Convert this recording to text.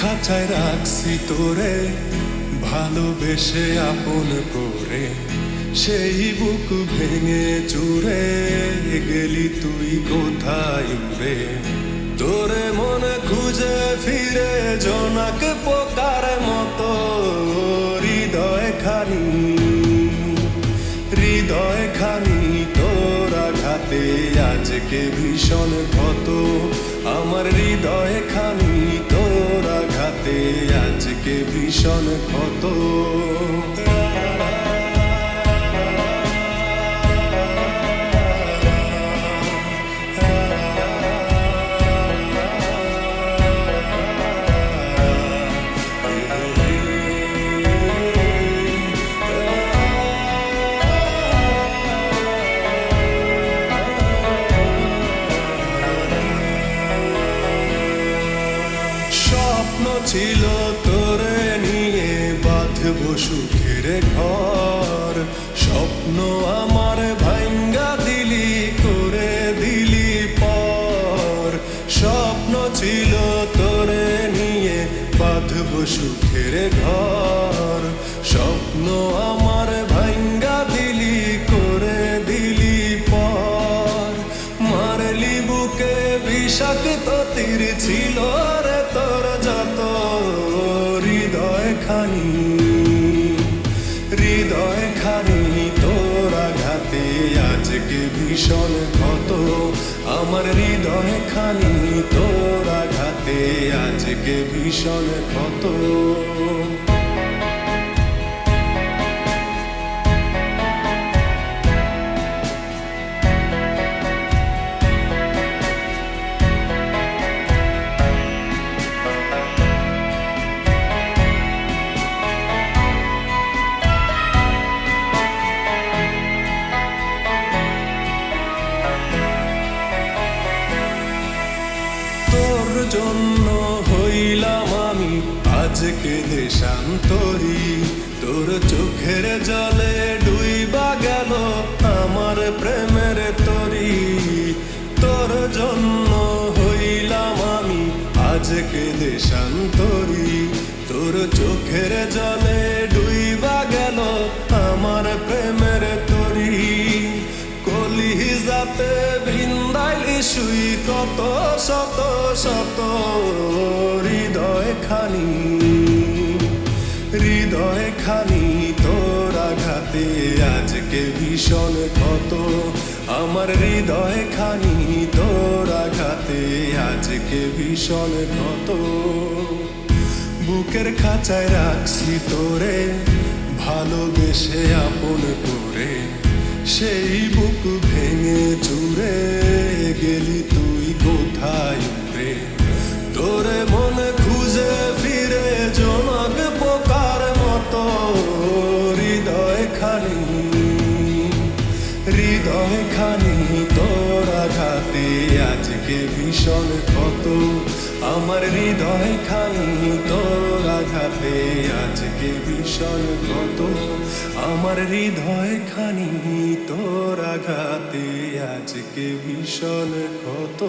খাঁচায় রাখছি তোরে, ভালোবেসে আপন করে। সেই বুক ভেঙে চুরে, গেলি তুই কোথায় উড়ে? তোরে মনে খুঁজে ফিরে, জোনাক পোকার মতো, হৃদয় খানি। হৃদয় খানি তোর আঘাতে, আজকে ভীষণ ক্ষত। আমার হৃদয় খানি ভীষণ ক্ষত। ছিল বাঁধব সুখের ঘর, স্বপ্ন আমার ভাঙ্গা দিলি, করে দিলি পর। স্বপ্ন ছিল তোরে নিয়ে বাঁধব সুখের ঘর। স্বপ্ন আমার ভাঙ্গা দিলি, করে দিলি পর। মারলি বুকে বিষাক্ত তীর ছিল রে তোর যত হৃদয় খানি ভীষণ ক্ষত। আমার হৃদয় খানি তোর আঘাতে আজকে ভীষণ ক্ষত। জন্য হইলাম আমি আজকে দেশান্তরি। তোর চোখের জলে ডুইবা গেল আমার প্রেমের তরি। তোর জন্য হইলাম আমি আজকে দেশান্তরি। তোর চোখের জলে ডুইবা গেল আমার প্রেমের তরি। কলি যাতে শুই কত শত শত হৃদয় খানি। হৃদয় খানি তোর আঘাতে আজকে ভীষণ ক্ষত। আমার হৃদয় খানি তোর আঘাতে আজকে ভীষণ ক্ষত। বুকের খাঁচায় রাখছি তোরে, ভালোবেসে আপন করে, সেই গেলি তুই কোথায় উড়ে তোরে মনে খুঁজে ফিরে জনক পোকার মতো। হৃদয় খানি হৃদয় খানি তোর আঘাতে আজকে ভীষণ ক্ষত। আমার হৃদয় খানি তোর আঘাতে আজকে ভীষণ ক্ষত। আমার হৃদয় খানি তোর আঘাতে আজকে ভীষণ ক্ষত।